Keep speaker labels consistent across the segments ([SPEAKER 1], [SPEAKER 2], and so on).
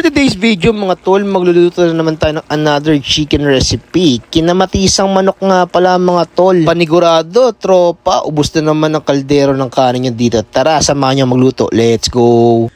[SPEAKER 1] For today's video mga tol, magluluto na naman tayo ng another chicken recipe. Kinamatisang manok nga pala mga tol. Panigurado, tropa, ubos na naman ang kaldero ng kanin nyo dito. Tara, samahan nyo magluto. Let's go!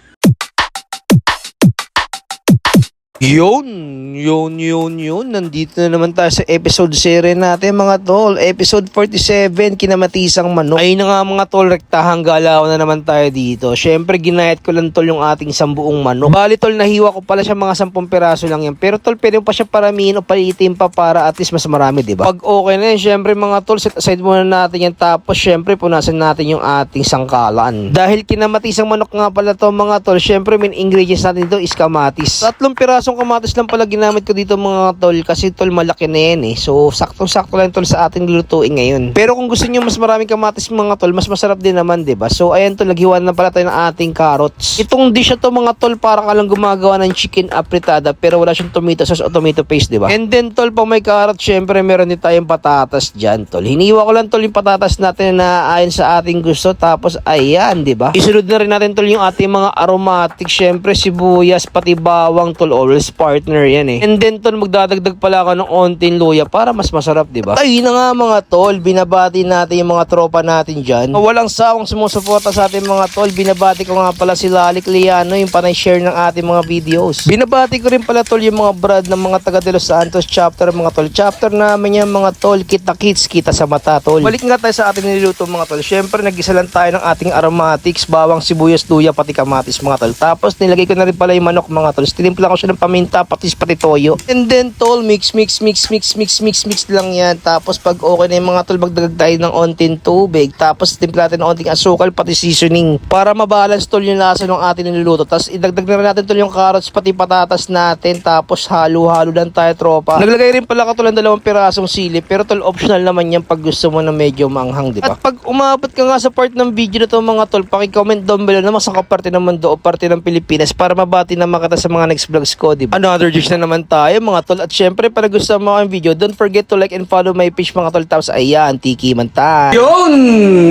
[SPEAKER 1] Yun, yun, yun, yun. Nandito na naman tayo sa episode series natin mga tol. Episode 47, kinamatisang manok. Ayun na nga mga tol, rektahang galaw na naman tayo dito. Siyempre, ginayat ko lang tol yung ating sambuong manok. Bali tol, nahiwa ko pala siya mga 10 peraso lang yan. Pero tol, pwede pa siya paramihin o paliitin pa para at least mas marami, di ba? Pag okay na yun, siyempre mga tol, set aside muna natin yan. Tapos, siyempre, punasan natin yung ating sangkalan. Dahil kinamatisang manok nga pala to mga tol, siyempre, main ingredients natin dito is kamatis. Tatlong pirasong kamatis lang pala ginamit ko dito mga tol kasi tol malaki na yan eh. So saktong-sakto lang tol sa ating lutuin ngayon. Pero kung gusto niyo mas maraming kamatis mga tol, mas masarap din naman 'di ba? So ayan tol, naghiwa na pala tayo ng ating carrots. Itong dish na to mga tol, para ka lang gumagawa ng chicken apritada pero wala siyang tomato sauce o tomato paste 'di ba? And then tol, pag may carrot, syempre meron din tayong patatas diyan tol. Hiniwa ko lang tol yung patatas natin na ayon sa ating gusto tapos ayan 'di ba? Isunod na rin natin tol yung ating mga aromatic, syempre sibuyas pati bawang tol, always partner yan eh. And then tol, magdadagdag pala ako ng onting luya para mas masarap, di ba? Ay na nga mga tol, binabati natin yung mga tropa natin dyan. Walang sawang sumusuporta sa ating mga tol. Binabati ko nga pala si Lalik Liano, yung panay share ng ating mga videos. Binabati ko rin pala tol yung mga brad ng mga taga de Los Santos chapter, mga tol. Chapter namin yan mga tol, kita kits, kita sa mata tol. Balik nga tayo sa ating niluto mga tol. Syempre, nagisa lang tayo ng ating aromatics, bawang sibuyas, luya, pati kamatis mga tol. Tapos nilagay ko na rin pala yung manok mga tol. Tinimpla ko siya ng paminta, patis, pati toyo. And then tol, mix, mix, mix, mix, mix, mix, mix lang yan. Tapos pag okay na yung mga tol, magdagdag tayo ng onting tubig. Tapos timpla natin ng onting asukal, pati seasoning. Para mabalance tol yung lasa ng ating niluluto. Tapos idagdag na rin natin tol yung carrots, pati patatas natin. Tapos halo-halo lang tayo tropa. Naglagay rin pala ka tol ng dalawang pirasong sili. Pero tol, optional naman yan pag gusto mo na medyo manghang, di ba? At pag umabot ka nga sa part ng video na to mga tol, paki-comment down below na masang parte ng mundo o parte ng Pilipinas para mabati na makata sa mga next vlogs ko, di ba? Another dish na naman tayo mga tol. At syempre, para gusto mo ang video, don't forget to like and follow my page mga tol. Tapos ayan, tiki man tayo.
[SPEAKER 2] Yun!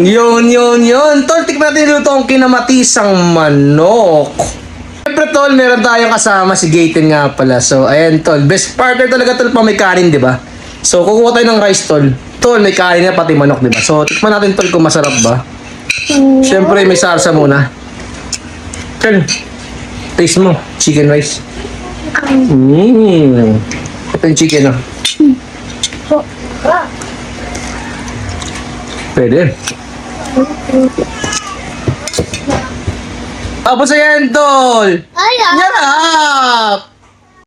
[SPEAKER 2] Yun, yun, yun. Tol, tikman natin luto ang kinamatisang manok. Siyempre, tol, meron tayong kasama si Gaten nga pala. So, ayan, tol. Best partner talaga, tol, pa may kanin, di ba? So, kukuha tayo ng rice, tol. Tol, may kanin na pati manok, di ba? So, tikman natin, tol, kung masarap ba. Siyempre, may sarsa muna. Tol, taste mo. Chicken rice. Mmm. Ito yung chicken, oh. Pwede. Tapos ayan, tol.
[SPEAKER 3] Ay, ah.
[SPEAKER 2] Yan ah!